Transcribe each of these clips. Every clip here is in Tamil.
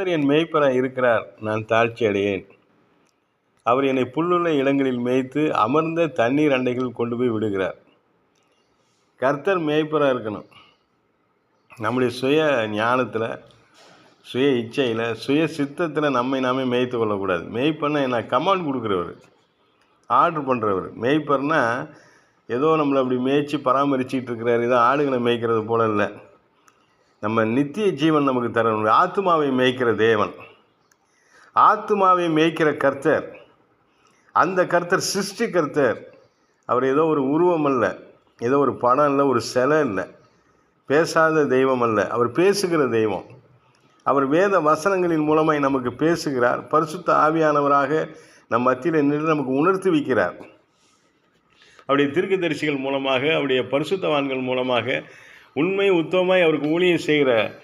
கர்த்தர் என் மேய்ப்பராக இருக்கிறார். நான் தாழ்ச்சி அடையேன் அவர் என்னை புல்லுள்ள இடங்களில் மேய்த்து அமர்ந்த தண்ணீர் அண்டைகள் கொண்டு போய் விடுகிறார். கர்த்தர் மேய்ப்பராக இருக்கணும். நம்முடைய சுய ஞானத்தில் சுய இச்சையில் சுய சித்தத்தில் நம்மை நாமே மேய்த்து கொள்ளக்கூடாது. மேய்ப்பர்னா என்ன? கமாண்ட் கொடுக்குறவர். ஆர்டர் பண்ணுறவர் மேய்ப்பர்னா ஏதோ நம்மளை அப்படி மேய்ச்சி பராமரிச்சிக்கிட்டு இருக்கிறார். ஏதோ ஆடுகளை மேய்க்கிறது போல இல்லை. நம்ம நித்திய ஜீவன் நமக்கு தரணும். ஆத்மாவை மேய்க்கிற தேவன். ஆத்மாவை மேய்க்கிற கர்த்தர். அந்த கர்த்தர் சிருஷ்டி கர்த்தர். அவர் ஏதோ ஒரு உருவம் அல்ல. ஏதோ ஒரு படம் இல்லை ஒரு சிலை இல்லை பேசாத தெய்வம் அல்ல. அவர் பேசுகிற தெய்வம். அவர் வேத வசனங்களின் மூலமாய் நமக்கு பேசுகிறார். பரிசுத்த ஆவியானவராக நம் மத்தியில் நின்று நமக்கு உணர்த்தி வைக்கிறார். அவருடைய தீர்க்கதரிசிகள் மூலமாக அவருடைய பரிசுத்தவான்கள் மூலமாக உண்மை உத்தமமாய் அவருக்கு ஊழியம் செய்கிற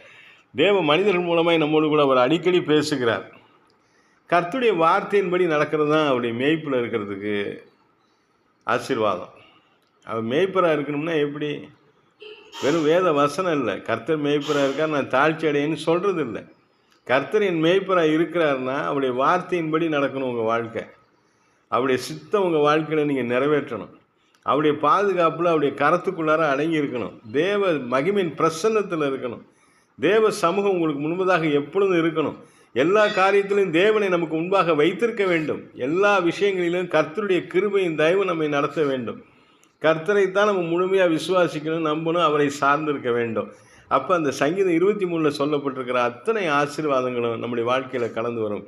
தேவ மனிதர்கள் மூலமாக நம்மளோடு கூட அவர் அடிக்கடி பேசுகிறார். கர்த்துடைய வார்த்தையின்படி நடக்கிறது தான் அவருடைய மேய்ப்பில் இருக்கிறதுக்கு ஆசீர்வாதம். அவர் மேய்ப்பராக இருக்கணும்னா எப்படி? வெறும் வேத வசனம் இல்லை. கர்த்தர் மேய்ப்பராக இருக்கார் நான் தாழ்ச்சி அடையன்னு சொல்கிறது இல்லை. கர்த்தர் என் மேய்ப்பராக இருக்கிறாருன்னா அவருடைய வார்த்தையின்படி நடக்கணும் உங்கள் வாழ்க்கை. அவருடைய சித்தம் உங்கள் வாழ்க்கையில் நீங்கள் நிறைவேற்றணும். அவருடைய பாதுகாப்பில் அவருடைய கரத்துக்குள்ளார அடங்கி இருக்கணும். தேவ மகிமின் பிரசன்னத்தில் இருக்கணும். தேவ சமூகம் உங்களுக்கு முன்பதாக எப்பொழுதும் இருக்கணும். எல்லா காரியத்திலும் தேவனை நமக்கு முன்பாக வைத்திருக்க வேண்டும். எல்லா விஷயங்களிலும் கர்த்தருடைய கிருபையின் தயவு நம்மை நடத்த வேண்டும். கர்த்தரைத்தான் நம்ம முழுமையாக விசுவாசிக்கணும் நம்பணும் அவரை சார்ந்திருக்க வேண்டும். அப்போ அந்த சங்கீதம் இருபத்தி மூணில் சொல்லப்பட்டிருக்கிற அத்தனை ஆசீர்வாதங்களும் நம்முடைய வாழ்க்கையில் கலந்து வரும்.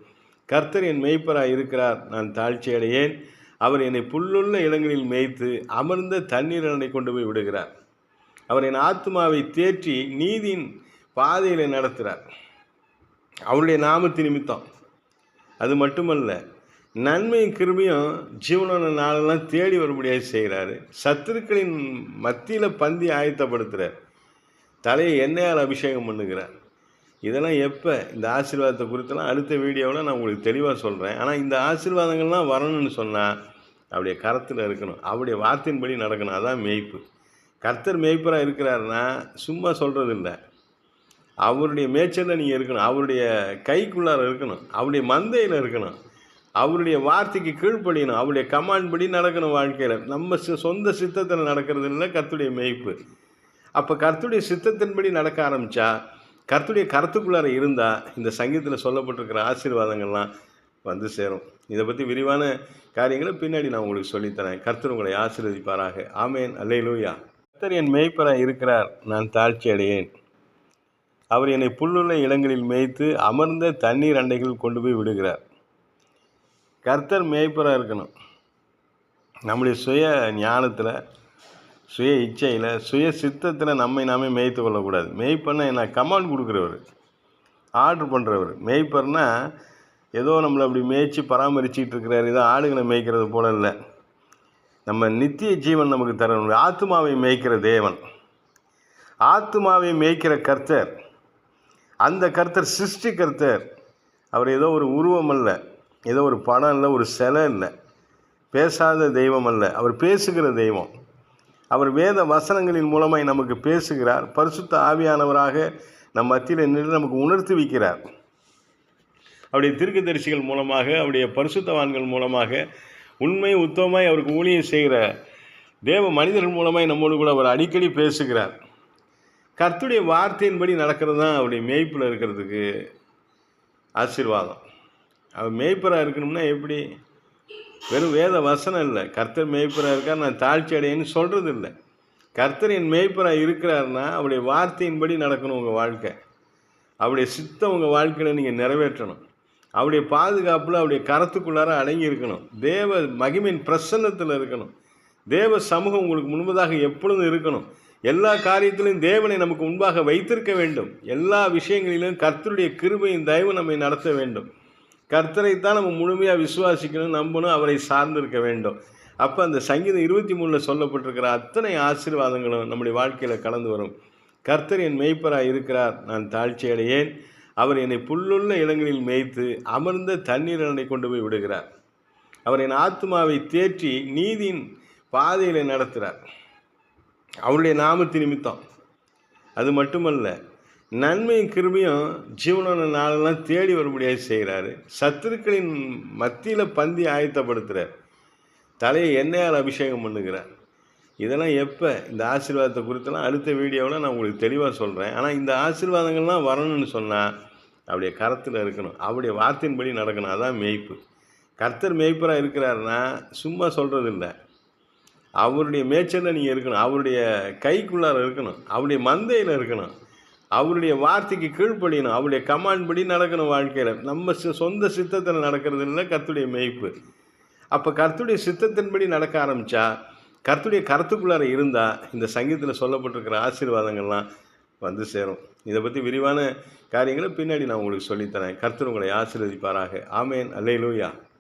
கர்த்தர் என் மெய்ப்பராக இருக்கிறார். நான் தாழ்ச்சி அடையேன் அவர் என்னை புல்லுள்ள இடங்களில் மேய்த்து அமர்ந்த தண்ணீர் அணை கொண்டு போய் விடுகிறார். அவர் என் ஆத்மாவை தேற்றி நீதியின் பாதையில் நடத்துகிறார். அவருடைய நாமத்து நிமித்தம். அது மட்டுமல்ல நன்மையும் கிருமியும் ஜீவனோட நாளெல்லாம் தேடி வரும்படியாக செய்கிறாரு. சத்துருக்களின் மத்தியில் பந்தி ஆயத்தப்படுத்துகிறார் தலையை எண்ணெயால் அபிஷேகம் பண்ணுகிறார். இதெல்லாம் எப்போ? இந்த ஆசீர்வாதத்தை குறித்தெல்லாம் அடுத்த வீடியோவில் நான் உங்களுக்கு தெளிவாக சொல்கிறேன் ஆனால் இந்த ஆசீர்வாதங்கள்லாம் வரணும்னு சொன்னால் அவருடைய கரத்தில் இருக்கணும். அவருடைய வார்த்தையின்படி நடக்கணும். அதான் மேய்ப்பு. கர்த்தர் மேய்ப்பராக இருக்கிறாருன்னா சும்மா சொல்கிறது இல்லை அவருடைய மேய்ச்சலில் நீங்கள் இருக்கணும். அவருடைய கைக்குள்ளார இருக்கணும். அவருடைய மந்தையில் இருக்கணும். அவருடைய வார்த்தைக்கு கீழ்ப்படியணும். அவருடைய கமாண்ட் படி நடக்கணும் வாழ்க்கையில். நம்ம சொந்த சித்தத்தில் நடக்கிறது இல்லை கர்த்துடைய மேய்ப்பு. அப்போ கர்த்துடைய சித்தத்தின்படி நடக்க ஆரம்பித்தா கருத்துடைய கருத்துக்குள்ளார இருந்தால் இந்த சங்கீதத்தில் சொல்லப்பட்டிருக்கிற ஆசீர்வாதங்கள்லாம் வந்து சேரும். இதை பற்றி விரிவான காரியங்களை பின்னாடி நான் உங்களுக்கு சொல்லித்தரேன். கர்த்தர் உங்களை ஆசீர்வதிப்பாராக. ஆமேன். அல்லேலூயா. கர்த்தர் என் மேய்ப்பராக இருக்கிறார். நான் தாழ்ச்சி அடையேன். அவர் என்னை புல்லுள்ள இடங்களில் மேய்த்து அமர்ந்த தண்ணீர் அண்டைகள் கொண்டு போய் விடுகிறார். கர்த்தர் மேய்ப்பராக இருக்கணும். நம்முடைய சுய ஞானத்தில் சுய இச்சையில் சுய சித்தத்தில் நம்மை நாமே மேய்த்து கொள்ளக்கூடாது. மேய்ப்பர்னா என்ன? கமாண்ட் கொடுக்குறவர். ஆர்டர் பண்ணுறவர் மேய்ப்பர்னா ஏதோ நம்மளை அப்படி மேய்ச்சி பராமரிச்சிக்கிட்டு இருக்கிறார். ஏதோ ஆடுகளை மேய்க்கிறது போல இல்லை. நம்ம நித்திய ஜீவன் நமக்கு தரணும். ஆத்மாவை மேய்க்கிற தேவன். ஆத்மாவை மேய்க்கிற கர்த்தர். அந்த கர்த்தர் சிருஷ்டி கர்த்தர். அவர் ஏதோ ஒரு உருவம் அல்ல. ஏதோ ஒரு படம் இல்லை ஒரு சிலை இல்லை பேசாத தெய்வம் அல்ல. அவர் பேசுகிற தெய்வம். அவர் வேத வசனங்களின் மூலமாய் நமக்கு பேசுகிறார். பரிசுத்த ஆவியானவராக நம் மத்தியில் நின்று நமக்கு உணர்த்தி வைக்கிறார். அவருடைய தீர்க்கதரிசிகள் மூலமாக அவருடைய பரிசுத்தவான்கள் மூலமாக உண்மை உத்தமமாய் அவருக்கு ஊழியம் செய்கிற தேவ மனிதர்கள் மூலமாய் நம்மோடு கூட அவர் அடிக்கடி பேசுகிறார். கர்த்துடைய வார்த்தையின்படி நடக்கிறது தான் அவருடைய மேய்ப்பில் இருக்கிறதுக்கு ஆசீர்வாதம். அவர் மேய்ப்பராக இருக்கணும்னா எப்படி? வெறும் வேத வசனம் இல்லை. கர்த்தர் மேய்ப்பராக இருக்கார் நான் தாழ்ச்சி அடையேன்னு சொல்கிறது இல்லை. கர்த்தர் என் மேய்ப்பராக இருக்கிறாருன்னா அவருடைய வார்த்தையின்படி நடக்கணும் உங்கள் வாழ்க்கை. அவருடைய சித்தம் உங்கள் வாழ்க்கையில் நீங்கள் நிறைவேற்றணும். அவருடைய பாதுகாப்பில் அவருடைய கரத்துக்குள்ளார அடங்கி இருக்கணும். தேவ மகிமின் பிரசன்னத்தில் இருக்கணும். தேவ சமூகம் உங்களுக்கு முன்பதாக எப்பொழுதும் இருக்கணும். எல்லா காரியத்திலும் தேவனை நமக்கு முன்பாக வைத்திருக்க வேண்டும். எல்லா விஷயங்களிலும் கர்த்தருடைய கிருபையின் தயவு நம்மை நடத்த வேண்டும். கர்த்தரைத்தான் நம்ம முழுமையாக விசுவாசிக்கணும் நம்பணும் அவரை சார்ந்திருக்க வேண்டும். அப்போ அந்த சங்கீதம் இருபத்தி மூணில் சொல்லப்பட்டிருக்கிற அத்தனை ஆசீர்வாதங்களும் நம்முடைய வாழ்க்கையில் கலந்து வரும். கர்த்தர் என் மெய்ப்பராக இருக்கிறார் நான் தாழ்ச்சியடையேன் அவர் என்னை புல்லுள்ள இடங்களில் மேய்த்து அமர்ந்த தண்ணீர் என்னை கொண்டு போய் விடுகிறார். அவர் என் ஆத்மாவை தேற்றி நீதியின் பாதையில் நடத்துகிறார். அவருடைய நாமத்து நிமித்தம் அது மட்டுமல்ல நன்மையும் கிருமியும் ஜீவனோட நாளெல்லாம் தேடி வரும்படியாக செய்கிறாரு சத்துருக்களின் மத்தியில் பந்தி ஆயத்தப்படுத்துகிறார் தலையை எண்ணெயால் அபிஷேகம் பண்ணுகிறார். இதெல்லாம் எப்போ? இந்த ஆசீர்வாதத்தை குறித்தெல்லாம் அடுத்த வீடியோவில் நான் உங்களுக்கு தெளிவாக சொல்கிறேன் ஆனால் இந்த ஆசீர்வாதங்கள்லாம் வரணும்னு சொன்னால் அவருடைய கரத்தில் இருக்கணும். அவருடைய வார்த்தையின்படி நடக்கணும். அதான் மேய்ப்பு. கர்த்தர் மேய்ப்பராக இருக்கிறாருன்னா சும்மா சொல்கிறது இல்லை அவருடைய மேய்ச்சலில் நீங்கள் இருக்கணும். அவருடைய கைக்குள்ளார இருக்கணும். அவருடைய மந்தையில் இருக்கணும். அவருடைய வார்த்தைக்கு கீழ்ப்படியணும். அவருடைய கமாண்ட் படி நடக்கணும் வாழ்க்கையில். நம்ம சொந்த சித்தத்தில் நடக்கிறது இல்லை கர்த்துடைய மேய்ப்பு. அப்போ கர்த்துடைய சித்தத்தின்படி நடக்க ஆரம்பித்தா கர்த்துடைய கருத்துக்குள்ளார இருந்தால் இந்த சங்கீதத்தில் சொல்லப்பட்டிருக்கிற ஆசீர்வாதங்கள்லாம் வந்து சேரும். இதை பற்றி விரிவான காரியங்களை பின்னாடி நான் உங்களுக்கு சொல்லித்தரேன். கர்த்தர் உங்களை ஆசீர்வதிப்பாராக. ஆமேன். அல்லையிலூயா